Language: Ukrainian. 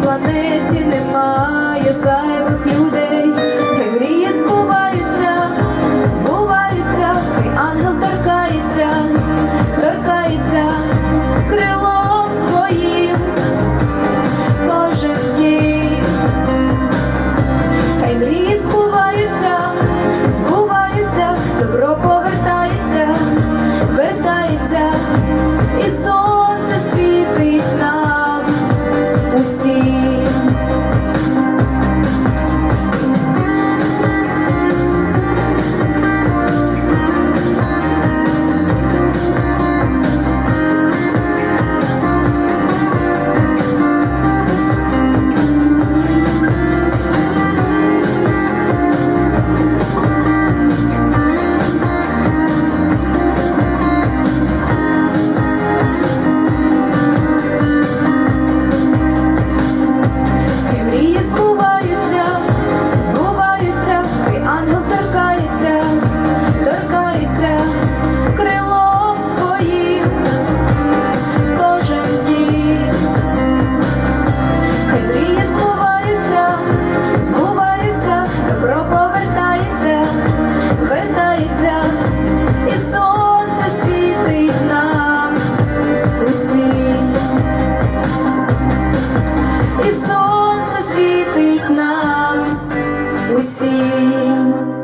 Планеті немає зайвих людей. Нам усім.